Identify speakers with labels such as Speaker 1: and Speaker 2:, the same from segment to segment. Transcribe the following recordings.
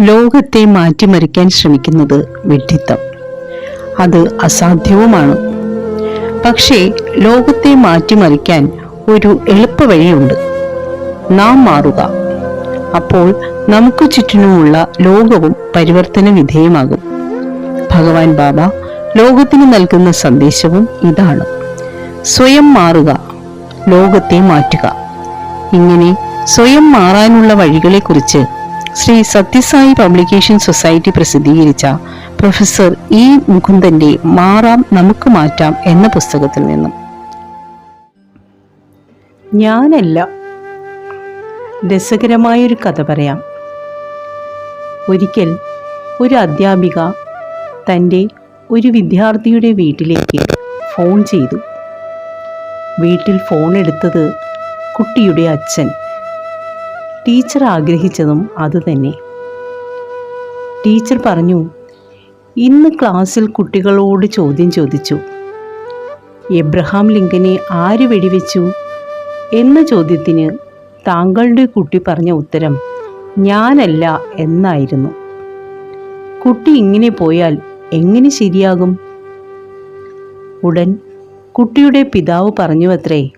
Speaker 1: ലോകത്തെ മാറ്റിമറിക്കാൻ ശ്രമിക്കുന്നത് വിഡ്ഢിത്തം. അത് അസാധ്യവുമാണ്. പക്ഷേ ലോകത്തെ മാറ്റിമറിക്കാൻ ഒരു എളുപ്പ വഴിയുണ്ട്. നാം മാറുക. അപ്പോൾ നമുക്ക് ചുറ്റിനുമുള്ള ലോകവും പരിവർത്തന വിധേയമാകും. ഭഗവാൻ ബാബ ലോകത്തിന് നൽകുന്ന സന്ദേശവും ഇതാണ്. സ്വയം മാറുക. ലോകത്തെ മാറ്റുക. ഇങ്ങനെ സ്വയം മാറാനുള്ള വഴികളെക്കുറിച്ച് ശ്രീ സത്യസായി പബ്ലിക്കേഷൻ സൊസൈറ്റി പ്രസിദ്ധീകരിച്ച പ്രൊഫസർ ഇ മുകുന്ദന്റെ മാറാം നമുക്ക് മാറ്റാം എന്ന പുസ്തകത്തിൽ നിന്നും. ഞാനല്ല. രസകരമായൊരു കഥ പറയാം. ഒരിക്കൽ ഒരു അധ്യാപിക തന്റെ ഒരു വിദ്യാർത്ഥിയുടെ വീട്ടിലേക്ക് ഫോൺ ചെയ്തു. വീട്ടിൽ ഫോൺ എടുത്തത് കുട്ടിയുടെ അച്ഛൻ. ടീച്ചർ ആഗ്രഹിച്ചതും അതുതന്നെ ടീച്ചർ പറഞ്ഞു ഇന്ന് ക്ലാസ്സിൽ കുട്ടികളോട് ചോദ്യം ചോദിച്ചു. എബ്രഹാം ലിങ്കനെ ആര് വെടിവെച്ചു? എന്ന ചോദ്യത്തിന് താങ്കളുടെ കുട്ടി പറഞ്ഞ ഉത്തരം ഞാനല്ല എന്നായിരുന്നു. കുട്ടി ഇങ്ങനെ പോയാൽ എങ്ങനെ ശരിയാകും? ഉടൻ കുട്ടിയുടെ പിതാവ് പറഞ്ഞു അത്രേ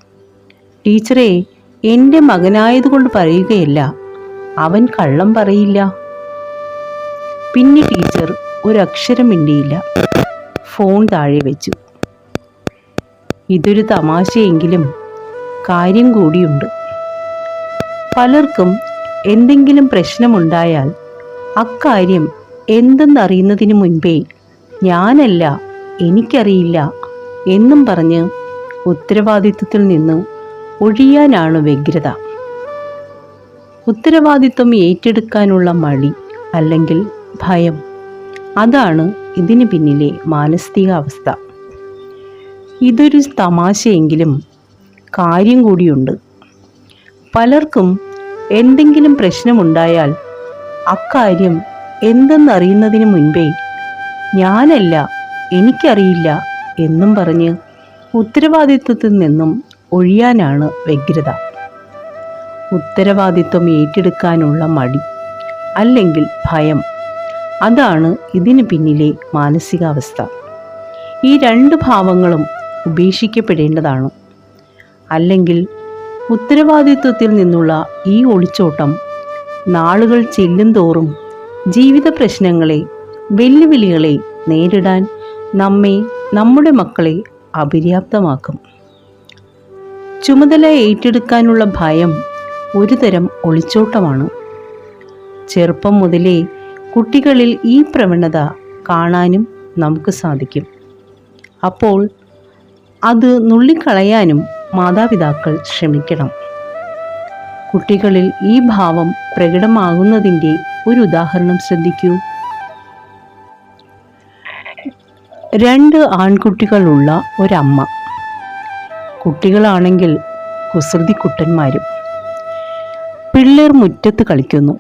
Speaker 1: ടീച്ചറെ എന്റെ മകനായതുകൊണ്ട് പറയുകയല്ല. അവൻ കള്ളം പറയില്ല. പിന്നെ ടീച്ചർ ഒരക്ഷരം മിണ്ടിയില്ല. ഫോൺ താഴെ വെച്ചു. ഇതൊരു തമാശയെങ്കിലും കാര്യം കൂടിയുണ്ട്. പലർക്കും എന്തെങ്കിലും പ്രശ്നമുണ്ടായാൽ അക്കാര്യം എന്തെന്നറിയുന്നതിന് മുൻപേ ഞാനല്ല എനിക്കറിയില്ല എന്നും പറഞ്ഞ് ഉത്തരവാദിത്വത്തിൽ നിന്ന് ഒഴിയാനാണ് വ്യഗ്രത. ഉത്തരവാദിത്വം ഏറ്റെടുക്കാനുള്ള മടി അല്ലെങ്കിൽ ഭയം അതാണ് ഇതിന് പിന്നിലെ മാനസികാവസ്ഥ. ഇതൊരു തമാശയെങ്കിലും കാര്യം കൂടിയുണ്ട്. പലർക്കും എന്തെങ്കിലും പ്രശ്നമുണ്ടായാൽ അക്കാര്യം എന്തെന്നറിയുന്നതിന് മുൻപേ ഞാനല്ല എനിക്കറിയില്ല എന്നും പറഞ്ഞ് ഉത്തരവാദിത്വത്തിൽ നിന്നും ഒഴിയാനാണ് വ്യഗ്രത. ഉത്തരവാദിത്വം ഏറ്റെടുക്കാനുള്ള മടി അല്ലെങ്കിൽ ഭയം. അതാണ് ഇതിന് പിന്നിലെ മാനസികാവസ്ഥ. ഈ രണ്ട് ഭാവങ്ങളും ഉപേക്ഷിക്കപ്പെടേണ്ടതാണ്. അല്ലെങ്കിൽ ഉത്തരവാദിത്വത്തിൽ നിന്നുള്ള ഈ ഒളിച്ചോട്ടം നാളുകൾ ചെല്ലുംതോറും ജീവിത പ്രശ്നങ്ങളെ വെല്ലുവിളികളെ നേരിടാൻ നമ്മെ നമ്മുടെ മക്കളെ അപര്യാപ്തമാക്കും. ചുമതല ഏറ്റെടുക്കാനുള്ള ഭയം ഒരുതരം ഒളിച്ചോട്ടമാണ്. ചെറുപ്പം മുതലേ കുട്ടികളിൽ ഈ പ്രവണത കാണാനും നമുക്ക് സാധിക്കും. അപ്പോൾ അത് നുള്ളിക്കളയാനും മാതാപിതാക്കൾ ശ്രമിക്കണം. കുട്ടികളിൽ ഈ ഭാവം പ്രകടമാകുന്നതിന്റെ ഒരു ഉദാഹരണം ശ്രദ്ധിക്കൂ. രണ്ട് ആൺകുട്ടികളുള്ള ഒരമ്മ. കുട്ടികളാണെങ്കിൽ കുസൃതി കുട്ടന്മാരും. പിള്ളേർ മുറ്റത്ത് കളിക്കുന്നു.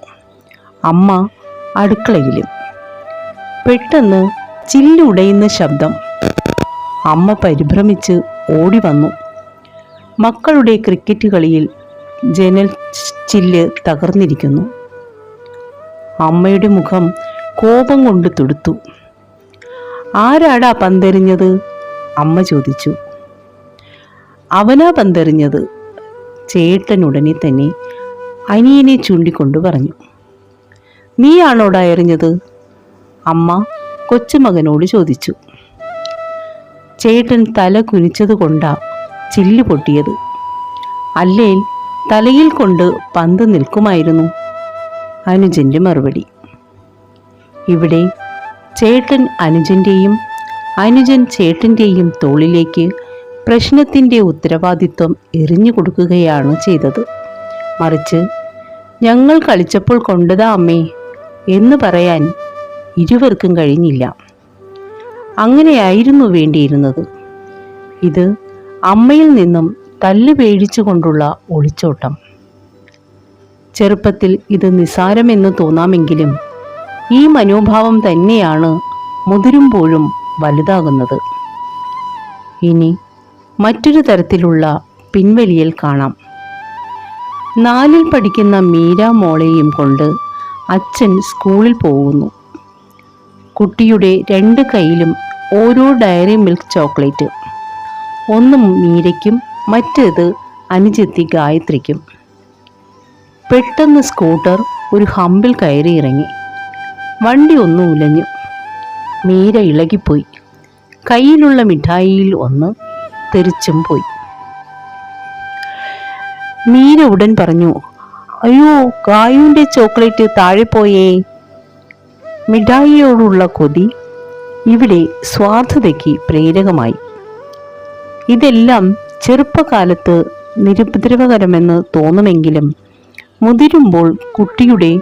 Speaker 1: അമ്മ അടുക്കളയിലും. പെട്ടെന്ന് ചില്ലുടയുന്ന ശബ്ദം. അമ്മ പരിഭ്രമിച്ച് ഓടി വന്നു. മക്കളുടെ ക്രിക്കറ്റ് കളിയിൽ ജനൽ ചില്ല് തകർന്നിരിക്കുന്നു. അമ്മയുടെ മുഖം കോപം കൊണ്ട് തുടുത്തു. ആരാടാ പന്തെറിഞ്ഞത്? അമ്മ ചോദിച്ചു. അവനാ പന്തെറിഞ്ഞത്. ചേട്ടൻ ഉടനെ തന്നെ അനിയനെ ചൂണ്ടിക്കൊണ്ട് പറഞ്ഞു. നീയാണോടാ എറിഞ്ഞത്? അമ്മ കൊച്ചുമകനോട് ചോദിച്ചു. ചേട്ടൻ തല കുനിച്ചത് കൊണ്ടാ ചില്ല് പൊട്ടിയത്. അല്ലേൽ തലയിൽ കൊണ്ട് പന്ത് നിൽക്കുമായിരുന്നു. അനുജന്റെ മറുപടി. ഇവിടെ ചേട്ടൻ അനുജന്റെയും അനുജൻ ചേട്ടന്റെയും തോളിലേക്ക് പ്രശ്നത്തിന്റെ ഉത്തരവാദിത്വം എറിഞ്ഞു കൊടുക്കുകയാണ് ചെയ്തത്. മറിച്ച് ഞങ്ങൾ കളിച്ചപ്പോൾ കൊണ്ടതാ അമ്മേ എന്ന് പറയാൻ ഇരുവർക്കും കഴിഞ്ഞില്ല. അങ്ങനെയായിരുന്നു വേണ്ടിയിരുന്നത്. ഇത് അമ്മയിൽ നിന്നും തല്ല് പേടിച്ചുകൊണ്ടുള്ള ഒളിച്ചോട്ടം. ചെറുപ്പത്തിൽ ഇത് നിസാരമെന്ന് തോന്നാമെങ്കിലും ഈ മനോഭാവം തന്നെയാണ് മുതിരുമ്പോഴും വലുതാകുന്നത്. ഇനി മറ്റൊരു തരത്തിലുള്ള പിൻവലിയൽ കാണാം. നാലിൽ പഠിക്കുന്ന മീര മോളെയും കൊണ്ട് അച്ഛൻ സ്കൂളിൽ പോകുന്നു. കുട്ടിയുടെ രണ്ട് കയ്യിലും ഓരോ ഡയറി മിൽക്ക് ചോക്ലേറ്റ്. ഒന്ന് മീരയ്ക്കും മറ്റേത് അനുജത്തി ഗായത്രിക്കും. പെട്ടെന്ന് സ്കൂട്ടർ ഒരു ഹമ്പിൽ കയറി ഇറങ്ങി. വണ്ടി ഒന്ന് ഉലഞ്ഞു. മീര ഇളകിപ്പോയി. കയ്യിലുള്ള മിഠായിയിൽ ഒന്ന് തെറിച്ചും പോയി. മീര ഉടൻ പറഞ്ഞു അയ്യോ കായുവിന്റെ ചോക്ലേറ്റ് താഴെ പോയേ. മിഠായിയോടുള്ള കൊതി ഇവിടെ സ്വാർത്ഥതയ്ക്ക് പ്രേരകമായി. ഇതെല്ലാം ചെറുപ്പകാലത്ത് നിരുപദ്രവകരമെന്ന് തോന്നുമെങ്കിലും മുതിരുമ്പോൾ കുട്ടിയുടെ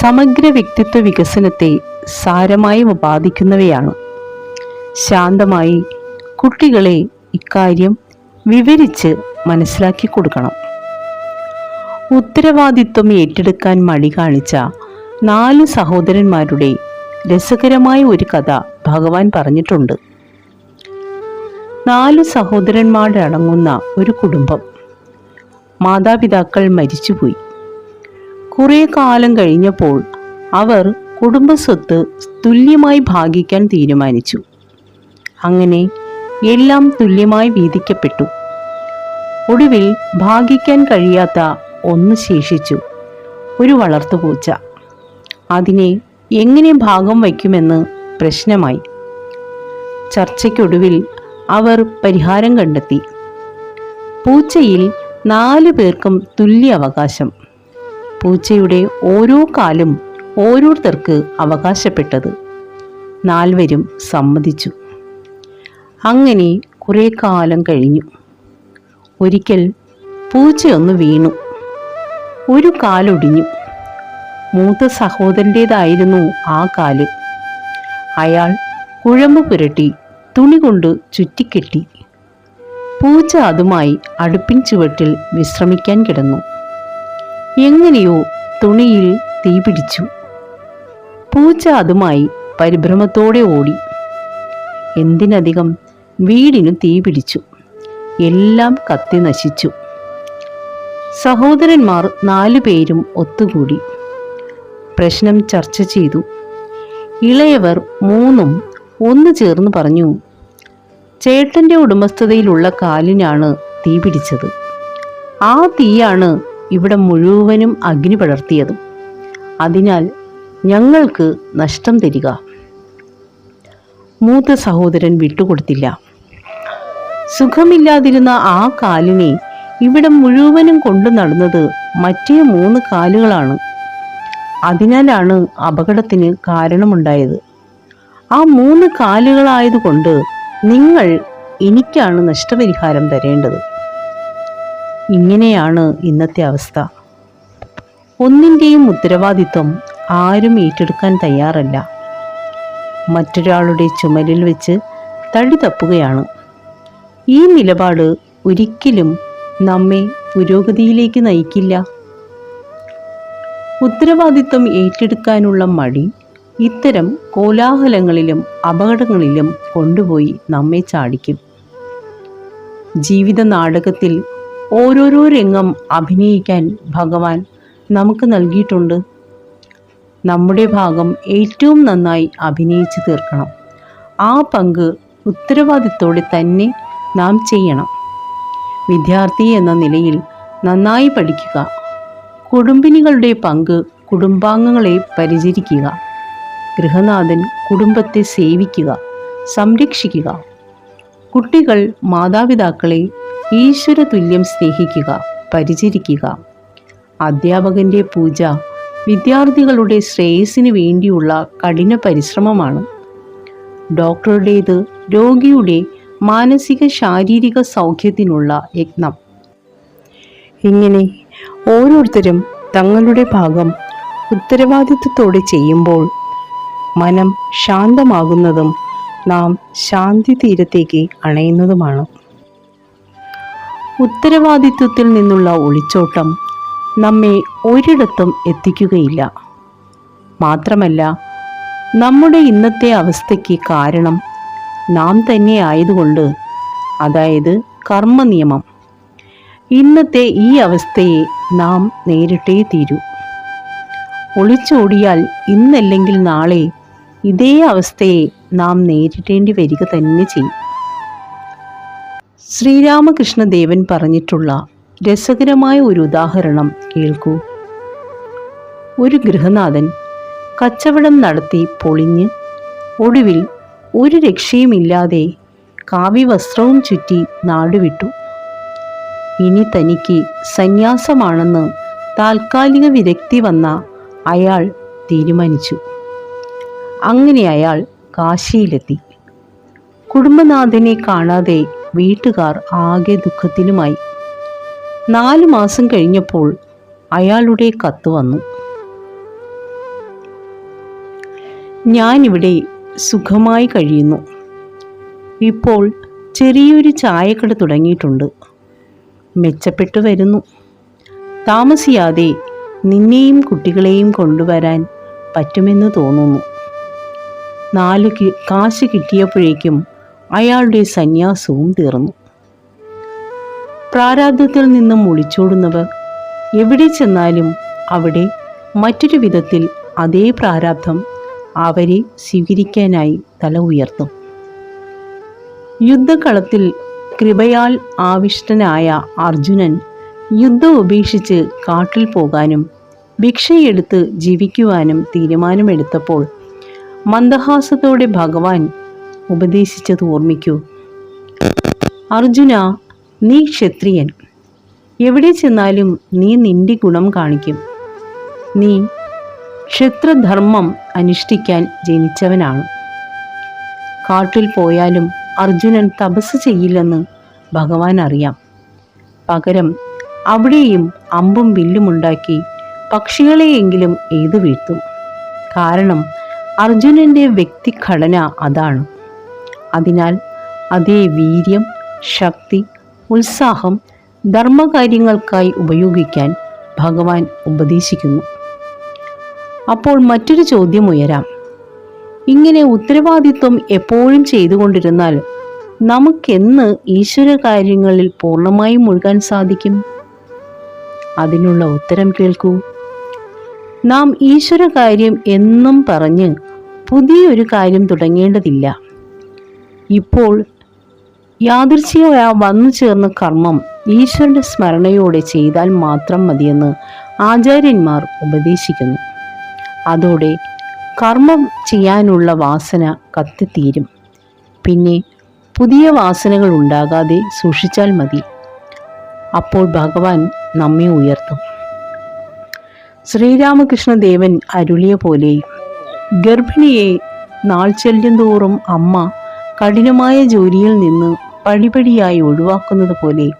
Speaker 1: സമഗ്ര വ്യക്തിത്വ വികസനത്തെ സാരമായി ബാധിക്കുന്നവയാണ്. ശാന്തമായി കുട്ടികളെ ഇക്കാര്യം വിവരിച്ച് മനസ്സിലാക്കി കൊടുക്കണം. ഉത്തരവാദിത്വം ഏറ്റെടുക്കാൻ മടി കാണിച്ച നാല് സഹോദരന്മാരുടെ രസകരമായ ഒരു കഥ ഭഗവാൻ പറഞ്ഞിട്ടുണ്ട്. നാല് സഹോദരന്മാരടങ്ങുന്ന ഒരു കുടുംബം. മാതാപിതാക്കൾ മരിച്ചുപോയി. കുറേ കാലം കഴിഞ്ഞപ്പോൾ അവർ കുടുംബസ്വത്ത് തുല്യമായി ഭാഗിക്കാൻ തീരുമാനിച്ചു. അങ്ങനെ എല്ലാം തുല്യമായി വീതിക്കപ്പെട്ടു. ഒടുവിൽ ഭാഗിക്കാൻ കഴിയാത്ത ഒന്ന് ശേഷിച്ചു ഒരു വളർത്തുപൂച്ച അതിനെ എങ്ങനെ ഭാഗം വയ്ക്കുമെന്ന് പ്രശ്നമായി. ചർച്ചയ്ക്കൊടുവിൽ അവർ പരിഹാരം കണ്ടെത്തി. പൂച്ചയിൽ നാല് പേർക്കും തുല്യ അവകാശം. പൂച്ചയുടെ ഓരോ കാലും ഓരോരുത്തർക്ക് അവകാശപ്പെട്ടത്. നാൽവരും സമ്മതിച്ചു. അങ്ങനെ കുറേ കാലം കഴിഞ്ഞു. ഒരിക്കൽ പൂച്ചയൊന്ന് വീണു. ഒരു കാലൊടിഞ്ഞു. മൂത്ത സഹോദരന്റേതായിരുന്നു ആ കാൽ. അയാൾ കുഴമ്പ് പുരട്ടി തുണി കൊണ്ട് ചുറ്റിക്കെട്ടി. പൂച്ച അതുമായി അടുപ്പിൻ ചുവട്ടിൽ വിശ്രമിക്കാൻ കിടന്നു. എങ്ങനെയോ തുണിയിൽ തീ പിടിച്ചു. പൂച്ച അതുമായി പരിഭ്രമത്തോടെ ഓടി. എന്തിനധികം വീടിനു തീ പിടിച്ചു. എല്ലാം കത്തി നശിച്ചു. സഹോദരന്മാർ നാലുപേരും ഒത്തുകൂടി. പ്രശ്നം ചർച്ച ചെയ്തു. ഇളയവർ മൂന്നും ഒന്ന് ചേർന്ന് പറഞ്ഞു ചേട്ടന്റെ ഉടമസ്ഥതയിലുള്ള കാലിനാണ് തീ പിടിച്ചത്. ആ തീയാണ് ഇവിടെ മുഴുവനും അഗ്നി പടർത്തിയതും. അതിനാൽ ഞങ്ങൾക്ക് നഷ്ടം തരിക. മൂത്ത സഹോദരൻ വിട്ടുകൊടുത്തില്ല. സുഖമില്ലാതിരുന്ന ആ കാലിനെ ഇവിടെ മുഴുവനും കൊണ്ടു നടന്നത് മറ്റേ മൂന്ന് കാലുകളാണ്. അതിനാലാണ് അപകടത്തിന് കാരണമുണ്ടായത്. ആ മൂന്ന് കാലുകളായതുകൊണ്ട് നിങ്ങൾ എനിക്കാണ് നഷ്ടപരിഹാരം തരേണ്ടത്. ഇങ്ങനെയാണ് ഇന്നത്തെ അവസ്ഥ. ഒന്നിന്റെയും ഉത്തരവാദിത്വം ആരും ഏറ്റെടുക്കാൻ തയ്യാറല്ല. മറ്റൊരാളുടെ ചുമലിൽ വെച്ച് തടി തപ്പുകയാണ്. ഈ നിലപാട് ഒരിക്കലും നമ്മെ പുരോഗതിയിലേക്ക് നയിക്കില്ല. ഉത്തരവാദിത്വം ഏറ്റെടുക്കാനുള്ള മടി ഇത്തരം കോലാഹലങ്ങളിലും അപകടങ്ങളിലും കൊണ്ടുപോയി നമ്മെ ചാടിക്കും. ജീവിത നാടകത്തിൽ ഓരോരോ രംഗം അഭിനയിക്കാൻ ഭഗവാൻ നമുക്ക് നൽകിയിട്ടുണ്ട്. നമ്മുടെ ഭാഗം ഏറ്റവും നന്നായി അഭിനയിച്ചു തീർക്കണം. ആ പങ്ക് ഉത്തരവാദിത്തോടെ തന്നെ നാം ചെയ്യണം. വിദ്യാർത്ഥി എന്ന നിലയിൽ നന്നായി പഠിക്കുക. കുടുംബിനികളുടെ പങ്ക് കുടുംബാംഗങ്ങളെ പരിചരിക്കുക. ഗൃഹനാഥൻ കുടുംബത്തെ സേവിക്കുക സംരക്ഷിക്കുക. കുട്ടികൾ മാതാപിതാക്കളെ ഈശ്വര തുല്യം സ്നേഹിക്കുക പരിചരിക്കുക. അധ്യാപകന്റെ പൂജ വിദ്യാർത്ഥികളുടെ ശ്രേയസ്സിന് വേണ്ടിയുള്ള കഠിന പരിശ്രമമാണ്. ഡോക്ടറുടേത് രോഗിയുടെ മാനസിക ശാരീരിക സൗഖ്യത്തിനുള്ള യത്നം. ഇങ്ങനെ ഓരോരുത്തരും തങ്ങളുടെ ഭാഗം ഉത്തരവാദിത്വത്തോടെ ചെയ്യുമ്പോൾ മനം ശാന്തമാകുന്നതും നാം ശാന്തി തീരത്തേക്ക് അണയുന്നതുമാണ്. ഉത്തരവാദിത്വത്തിൽ നിന്നുള്ള ഒളിച്ചോട്ടം നമ്മെ ഒരിടത്തും എത്തിക്കുകയില്ല. മാത്രമല്ല നമ്മുടെ ഇന്നത്തെ അവസ്ഥയ്ക്ക് കാരണം നാം തന്നെ ആയതുകൊണ്ട് അതായത് കർമ്മനിയമം. ഇന്നത്തെ ഈ അവസ്ഥയെ നാം നേരിട്ടേ തീരൂ. ഒളിച്ചോടിയാൽ ഇന്നല്ലെങ്കിൽ നാളെ ഇതേ അവസ്ഥയെ നാം നേരിടേണ്ടി വരിക തന്നെ ചെയ്യും. ശ്രീരാമകൃഷ്ണദേവൻ പറഞ്ഞിട്ടുള്ള രസകരമായ ഒരു ഉദാഹരണം കേൾക്കൂ. ഒരു ഗൃഹനാഥൻ കച്ചവടം നടത്തി പൊളിഞ്ഞ് ഒടുവിൽ ഒരു രക്ഷയുമില്ലാതെ കാവ്യവസ്ത്രവും ചുറ്റി നാടുവിട്ടു. ഇനി തനിക്ക് സന്യാസമാണെന്ന് താൽക്കാലിക വിരക്തി വന്ന അയാൾ തീരുമാനിച്ചു. അങ്ങനെ അയാൾ കാശിയിലെത്തി. കുടുംബനാഥനെ കാണാതെ വീട്ടുകാർ ആകെ ദുഃഖത്തിലുമായി. നാലു മാസം കഴിഞ്ഞപ്പോൾ അയാളുടെ കത്ത് വന്നു. ഞാനിവിടെ സുഖമായി കഴിയുന്നു. ഇപ്പോൾ ചെറിയൊരു ചായക്കട തുടങ്ങിയിട്ടുണ്ട്. മെച്ചപ്പെട്ടു വരുന്നു. താമസിയാതെ നിന്നെയും കുട്ടികളെയും കൊണ്ടുവരാൻ പറ്റുമെന്ന് തോന്നുന്നു. നാല് കാശ് കിട്ടിയപ്പോഴേക്കും അയാളുടെ സന്യാസവും തീർന്നു. പ്രാരാബ്ധത്തിൽ നിന്നും ഒളിച്ചോടുന്നവർ എവിടെ ചെന്നാലും അവിടെ മറ്റൊരു വിധത്തിൽ അതേ പ്രാരാബ്ധം അവരെ സ്വീകരിക്കാനായി തല ഉയർത്തും. യുദ്ധക്കളത്തിൽ കൃപയാൽ ആവിഷ്ടനായ അർജുനൻ യുദ്ധം ഉപേക്ഷിച്ച് കാട്ടിൽ പോകാനും ഭിക്ഷയെടുത്ത് ജീവിക്കുവാനും തീരുമാനമെടുത്തപ്പോൾ മന്ദഹാസത്തോടെ ഭഗവാൻ ഉപദേശിച്ചത് ഓർമ്മിക്കൂ. അർജുന നീ ക്ഷത്രിയൻ. എവിടെ ചെന്നാലും നീ നിന്റെ ഗുണം കാണിക്കും. നീ ക്ഷത്രധർമ്മം അനുഷ്ഠിക്കാൻ ജനിച്ചവനാണ്. കാട്ടിൽ പോയാലും അർജുനൻ തപസ് ചെയ്യില്ലെന്ന് ഭഗവാൻ അറിയാം. പകരം അവിടെയും അമ്പും വില്ലുമുണ്ടാക്കി പക്ഷികളെയെങ്കിലും എയ്തു വീഴ്ത്തും. കാരണം അർജുനന്റെ വ്യക്തിഘടന അതാണ്. അതിനാൽ അതേ വീര്യം ശക്തി ഉത്സാഹം ധർമ്മകാര്യങ്ങൾക്കായി ഉപയോഗിക്കാൻ ഭഗവാൻ ഉപദേശിക്കുന്നു. അപ്പോൾ മറ്റൊരു ചോദ്യം ഉയരാം. ഇങ്ങനെ ഉത്തരവാദിത്വം എപ്പോഴും ചെയ്തുകൊണ്ടിരുന്നാൽ നമുക്കെന്ന് ഈശ്വര കാര്യങ്ങളിൽ പൂർണമായും മുഴുകാൻ സാധിക്കും? അതിനുള്ള ഉത്തരം കേൾക്കൂ. നാം ഈശ്വര കാര്യം എന്നും പറഞ്ഞ് പുതിയൊരു കാര്യം തുടങ്ങേണ്ടതില്ല. ഇപ്പോൾ യാദൃച്ഛികമായ വന്നു ചേർന്ന കർമ്മം ഈശ്വരന്റെ സ്മരണയോടെ ചെയ്താൽ മാത്രം മതിയെന്ന് ആചാര്യന്മാർ ഉപദേശിക്കുന്നു. അതോടെ കർമ്മം ചെയ്യാനുള്ള വാസന കത്തിത്തീരും. പിന്നെ പുതിയ വാസനകൾ ഉണ്ടാകാതെ സൂക്ഷിച്ചാൽ മതി. അപ്പോൾ ഭഗവാൻ നമ്മെ ഉയർത്തും. ശ്രീരാമകൃഷ്ണദേവൻ അരുളിയ പോലെ ഗർഭിണിയെ നാൾ ചെല്ലുന്തോറും അമ്മ കഠിനമായ ജോലിയിൽ നിന്ന് പടിപടിയായി ഒഴിവാക്കുന്നത് പോലെ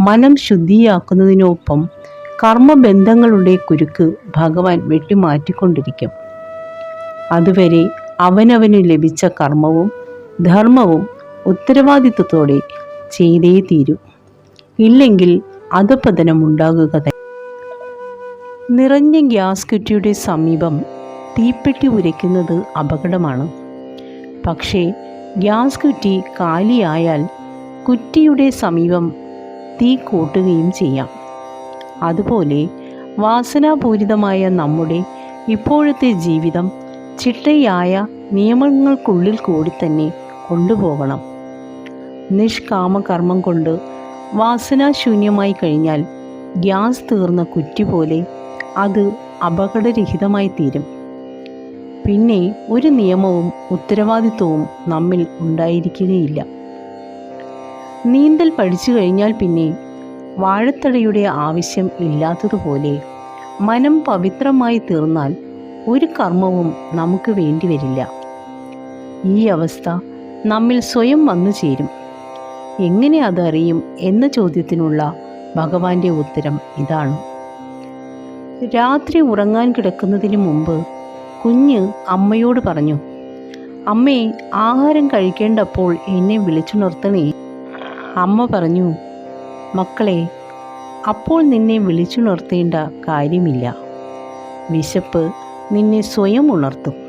Speaker 1: മനം ശുദ്ധിയാക്കുന്നതിനൊപ്പം കർമ്മബന്ധങ്ങളുടെ കുരുക്ക് ഭഗവാൻ വെട്ടിമാറ്റിക്കൊണ്ടിരിക്കും. അതുവരെ അവനവന് ലഭിച്ച കർമ്മവും ധർമ്മവും ഉത്തരവാദിത്വത്തോടെ ചെയ്തേ തീരൂ. ഇല്ലെങ്കിൽ അധപതനമുണ്ടാകുക തന്നെ. നിറഞ്ഞ ഗ്യാസ് കുറ്റിയുടെ സമീപം തീപ്പെട്ടി ഉരയ്ക്കുന്നത് അപകടമാണ്. പക്ഷേ ഗ്യാസ് കുറ്റി കാലിയായാൽ കുറ്റിയുടെ സമീപം തീ കൂട്ടുകയും ചെയ്യാം. അതുപോലെ വാസനാപൂരിതമായ നമ്മുടെ ഇപ്പോഴത്തെ ജീവിതം ചിട്ടയായ നിയമങ്ങൾക്കുള്ളിൽ കൂടി തന്നെ കൊണ്ടുപോകണം. നിഷ്കാമകർമ്മം കൊണ്ട് വാസനാശൂന്യമായി കഴിഞ്ഞാൽ ഗ്യാസ് തീർന്ന കുറ്റി പോലെ അത് അപകടരഹിതമായി തീരും. പിന്നെ ഒരു നിയമവും ഉത്തരവാദിത്വവും നമ്മിൽ ഉണ്ടായിരിക്കുകയില്ല. നീന്തൽ പഠിച്ചു കഴിഞ്ഞാൽ പിന്നെ വാഴത്തടയുടെ ആവശ്യം ഇല്ലാത്തതുപോലെ മനം പവിത്രമായി തീർന്നാൽ ഒരു കർമ്മവും നമുക്ക് വേണ്ടി വരില്ല. ഈ അവസ്ഥ നമ്മിൽ സ്വയം വന്നു ചേരും. എങ്ങനെ അതറിയും എന്ന ചോദ്യത്തിനുള്ള ഭഗവാന്റെ ഉത്തരം ഇതാണ്. രാത്രി ഉറങ്ങാൻ കിടക്കുന്നതിന് മുമ്പ് കുഞ്ഞ് അമ്മയോട് പറഞ്ഞു അമ്മേ ആഹാരം കഴിക്കേണ്ടപ്പോൾ എന്നെ വിളിച്ചു വിളിച്ചുണർത്തണേ. അമ്മ പറഞ്ഞു മക്കളെ അപ്പോൾ നിന്നെ വിളിച്ചുണർത്തേണ്ട കാര്യമില്ല. വിശപ്പ് നിന്നെ സ്വയം ഉണർത്തും.